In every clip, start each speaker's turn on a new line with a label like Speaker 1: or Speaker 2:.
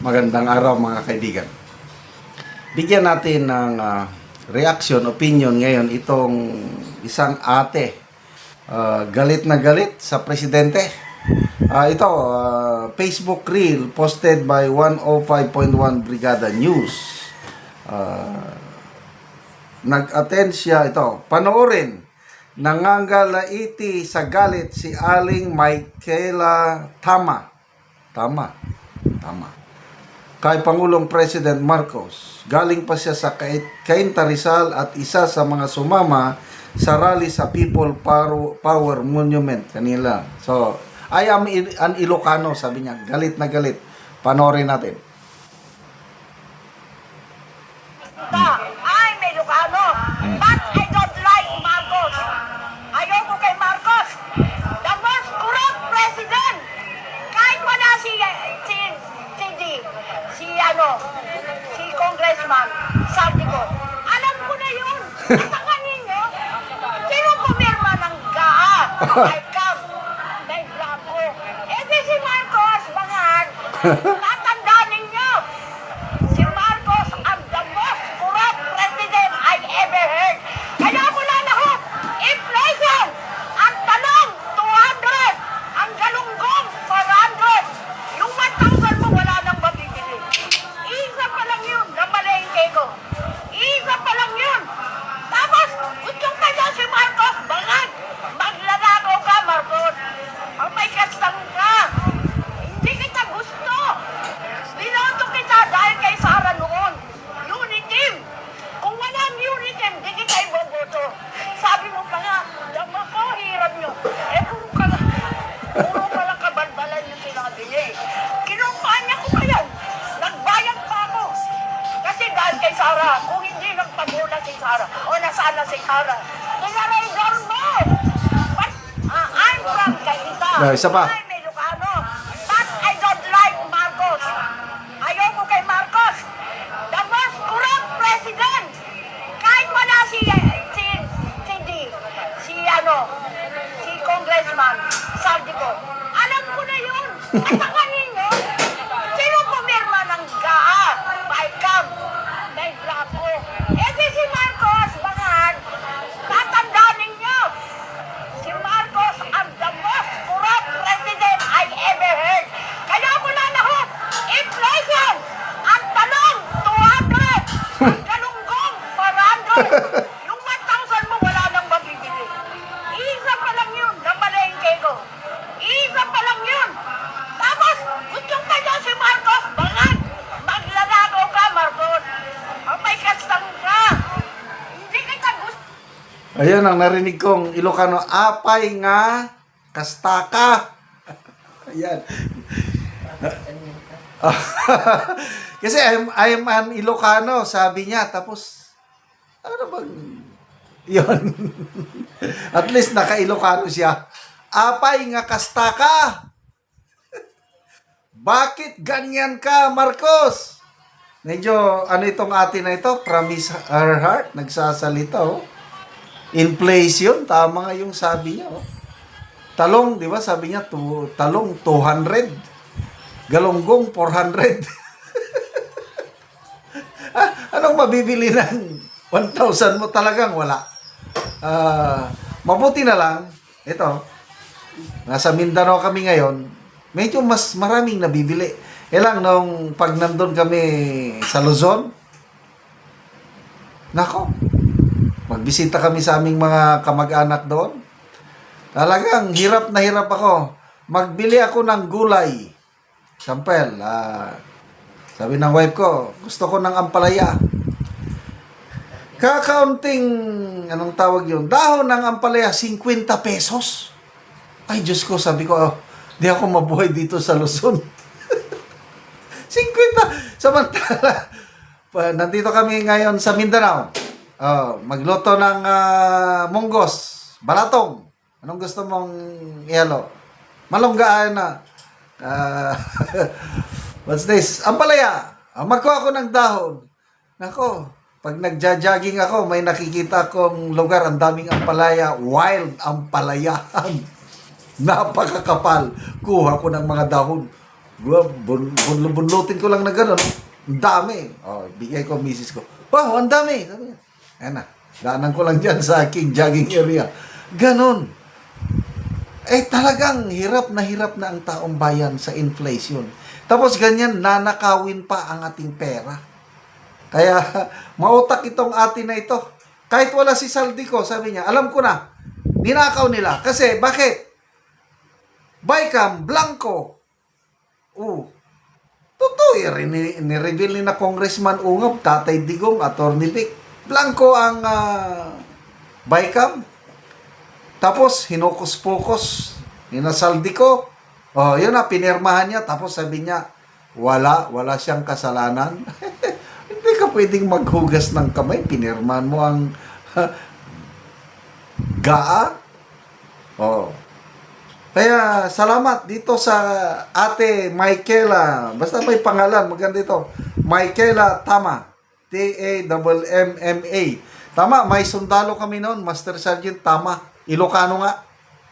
Speaker 1: Magandang araw mga kaibigan. Bigyan natin ng ah, reaction, opinion ngayon itong isang ate ah, galit na galit sa presidente. Ah, ito, ah, Facebook reel posted by 105.1 Brigada News. Ah, nag-attend siya ito. Panoorin. Nangangalaiti sa galit si Aling Michaela Tama. Tama. Tama. Kay Pangulong President Marcos. Galing pa siya sa Cainta Rizal at isa sa mga sumama sa rally sa People Power, Monument kanila. So, I am an Ilocano, sabi niya. Galit na galit. Panoorin natin.
Speaker 2: ka. Ay, may Lucano. But I don't like Marcos. Ayoko kay Marcos. The most corrupt president. Kahit wala si, si, si D, si ano, si congressman, sabi ko, alam ko na yun. At ang ninyo, sino pumirma ng GAA? Ay, Cam, may Blanco. Eh, di si Marcos, bangan. Sara, kung hindi nagpagula si Sara, o nasana si Sara, tinaraydor mo! But, ah, I'm from Kainta.
Speaker 1: Ah, isa pa.
Speaker 2: I'm Ilocano. But I don't like Marcos. Ayoko kay Marcos. The most corrupt president. Kahit wala si, si, si D, si ano, si congressman, sabi ko, alam ko na yun. At ang ninyo, sino pumirma ng GAA? Paikam, may Blanco. Eh di si Marcos, bangan, tatandaan ninyo. Si Marcos ang the most corrupt president I ever heard. Kaya ako na lahat, inflation, ang talong, 200, ang galunggong, 400. Yung 1,000 mo, wala nang mabibili. Isa pa lang yun, na malengke ko. Isa pa lang yun. Tapos, gusto pa niya si Marcos, bangan. Maglalagaw ka, Marcos. Ang may kastang ka. Hindi kita gusto.
Speaker 1: Ayan ang narinig kong Ilocano, apay nga kastaka. Ayan. Kasi I'm, I'm an Ilocano, sabi niya. Tapos, ano bang, yun. At least naka-Ilocano siya. Apay nga kastaka. Bakit ganyan ka, Marcos? Medyo, ano itong ate na ito? Promise her heart, nagsasalita, oh. Inflation, tama nga yung sabi niya. Oh. Talong, di ba? Sabi niya, tu- talong 200. Galonggong 400. ah, anong mabibili ng 1,000 mo talagang wala. Ah, mabuti na lang, ito, nasa Mindanao kami ngayon, medyo mas maraming nabibili. Eh lang, nung pag nandun kami sa Luzon, nako, magbisita kami sa aming mga kamag-anak doon. Talagang hirap na hirap ako. Magbili ako ng gulay. Sampel, ah, sabi ng wife ko, gusto ko ng ampalaya. Kakaunting, anong tawag yun? Dahon ng ampalaya, 50 pesos. Ay, Diyos ko, sabi ko, oh, di ako mabuhay dito sa Luzon. 50! Samantala, nandito kami ngayon sa Mindanao. Oh, magluto ng ah, munggos, balatong. Anong gusto mong ihalo? Malunggaan na. Ah, what's this? Ampalaya. Ah, magkuha ako ng dahon. Nako, pag nagja-jogging ako, may nakikita akong lugar, ang daming ampalaya, wild ampalayahan. Napakakapal. Kuha ko ng mga dahon. Bun, bunlutin ko lang na gano'n. Ang dami. Oh, bigay ko misis ko. Wow, ang dami. Sabi niya. Ayan na. Daanan ko lang dyan sa aking jogging area. Ganon. Eh talagang hirap na hirap na ang taong bayan sa inflation. Tapos ganyan, nanakawin pa ang ating pera. Kaya mautak itong atin na ito. Kahit wala si Saldi ko, sabi niya, alam ko na, ninakaw nila. Kasi bakit? Bicam, Blanco. Oh. Totoo, eh, nireveal ni na Congressman Ungab, Tatay Digong, Attorney Vic. Blanco ang uh, Bicam. Tapos, hinukus-pukus. Inasaldi ko. Oh, yun na, pinirmahan niya. Tapos sabi niya, wala, wala siyang kasalanan. Hindi ka pwedeng maghugas ng kamay. Pinirmahan mo ang gaa. Oh. Kaya salamat dito sa ate Michaela. Basta may pangalan, maganda ito. Michaela Tama. T-A-M-M-A. Tama, may sundalo kami noon, Master Sergeant Tama. Ilocano nga.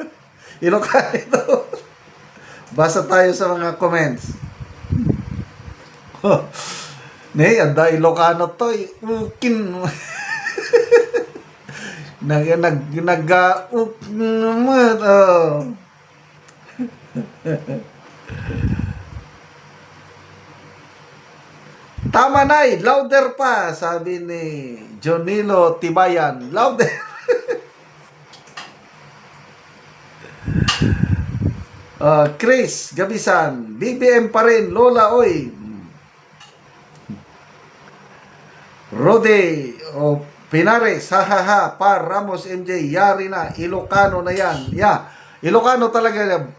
Speaker 1: Ilocano ito. Basa tayo sa mga comments. ne, anda Ilocano to. eh. Ukin. nag nag nag uh, uk naman, oh. Tama na louder pa, sabi ni Jonilo Tibayan. Louder. Uh, Chris Gabisan, BBM pa rin, Lola Oy. Rode o Pinares, hahaha, Par Ramos MJ, yari na, Ilocano na yan. Yeah, Ilocano talaga.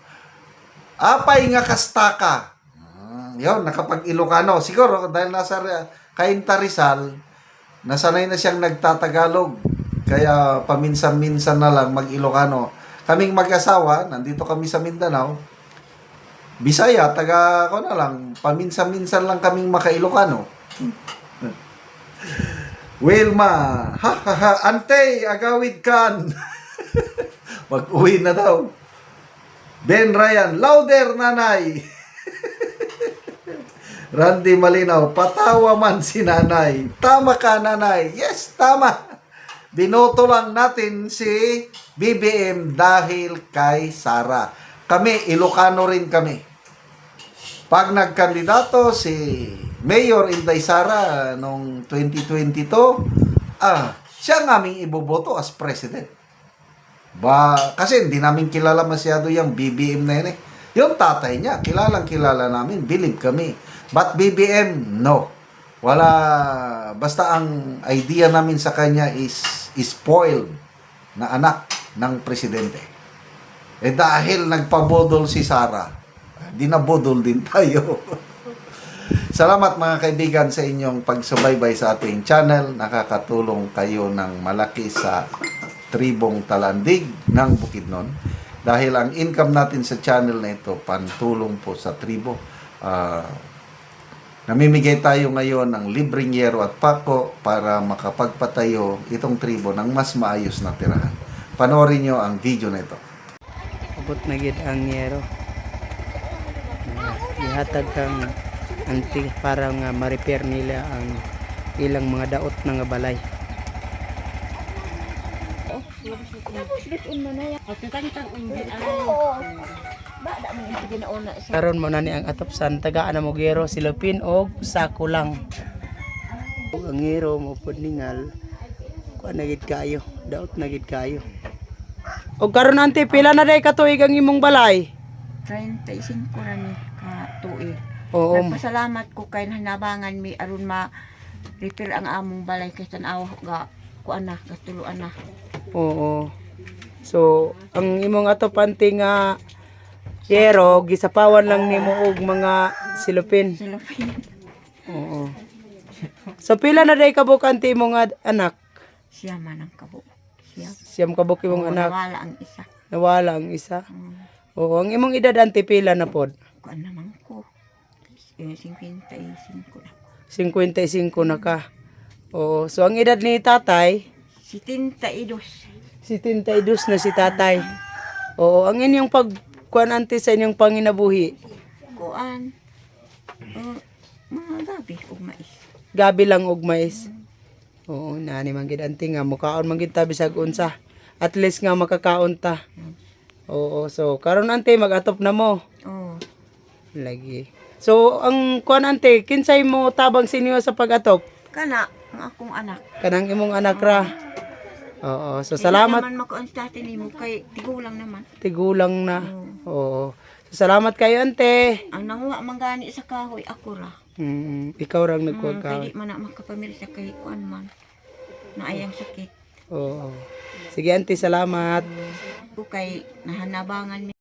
Speaker 1: Apay nga kastaka. Yun, nakapag Ilocano. Siguro, dahil nasa Cainta Rizal, nasanay na siyang nagtatagalog. Kaya paminsan-minsan na lang mag-Ilocano. Kaming mag-asawa, nandito kami sa Mindanao. Bisaya, taga ko na lang, paminsan-minsan lang kaming maka-Ilocano. Wilma, ha ha ha, ante, agawid kan. Mag-uwi na daw. Ben Ryan, louder nanay. Randy Malinaw, patawa man si nanay. Tama ka nanay. Yes, tama. Binoto lang natin si BBM dahil kay Sara. Kami, Ilocano rin kami. Pag nagkandidato si Mayor Inday Sara noong 2022, ah, siya ang aming iboboto as president. Ba, kasi hindi namin kilala masyado yung BBM na yun eh. Yung tatay niya, kilalang kilala namin, believe kami. But BBM, no. Wala, basta ang idea namin sa kanya is, is spoiled na anak ng presidente. Eh dahil nagpabodol si Sara, di nabodol din tayo. Salamat mga kaibigan sa inyong pagsubaybay sa ating channel. Nakakatulong kayo ng malaki sa tribong talandig ng Bukidnon. Dahil ang income natin sa channel na ito, pantulong po sa tribo. Ah, namimigay tayo ngayon ng libreng yero at pako para makapagpatayo itong tribo ng mas maayos na tirahan. Panoorin nyo ang video na ito.
Speaker 3: abot na gid ang yero Nga, ihatag kang anti para nga ma-repair nila ang ilang mga daot na nga balay karon mo na ni ang atopsan tagaan mo gero silupin og sako lang ang gero mo pud ningal kuan na gid kayo daot na gid kayo og karon ante pila na day katuig ang imong balay
Speaker 4: 35 na ni ka tuig.
Speaker 3: oo
Speaker 4: Nagpasalamat ko kay hanabangan mi aron ma repair ang among balay kay tanaw ga kuan na katuluan na.
Speaker 3: Oo. So, ang imong atopante nga yero, gisapawan lang nimo og mga silupin.
Speaker 4: Silupin.
Speaker 3: Oo. So, pila na day kabuk ante imong anak?
Speaker 4: Siya man ang kabo. Siya.
Speaker 3: Siyam kabuk imong anak.
Speaker 4: Nawala ang isa.
Speaker 3: Nawala ang isa.
Speaker 4: Um,
Speaker 3: Oo, ang imong edad ante pila na pod?
Speaker 4: kuan naman ko. Eh, 55 na.
Speaker 3: 55 na ka. Oo. So, ang edad ni tatay,
Speaker 4: 72.
Speaker 3: 72 na si tatay. Oo, ang inyong pagkuan ante sa inyong panginabuhi.
Speaker 4: Kuan.
Speaker 2: Uh, mga gabi ug mais.
Speaker 3: Gabi lang og mais. Oo, nani man gid anti nga mukaon man gid ta bisag unsa. At least nga makakaon ta. Oo, so karon ante mag-atop na mo.
Speaker 2: Oh.
Speaker 3: Lagi. So ang kuan ante, kinsay mo tabang sinyo sa pag-atop?
Speaker 2: Kana ang akong anak.
Speaker 3: Kanang imong anak ra. Oo, so salamat
Speaker 2: naman makuan sa atin nimo kay tigulang naman.
Speaker 3: tigulang na. Oo. So, salamat kayo ante.
Speaker 2: Ang nanguha man gani sa kahoy ako ra.
Speaker 3: Mm, ikaw rang nagkuha
Speaker 2: Mm,
Speaker 3: ka.
Speaker 2: kay di man na makapamili sa kay kuan man. Naayang sakit.
Speaker 3: Oo. Sige ante, salamat.
Speaker 2: Ko kay nahanabangan mi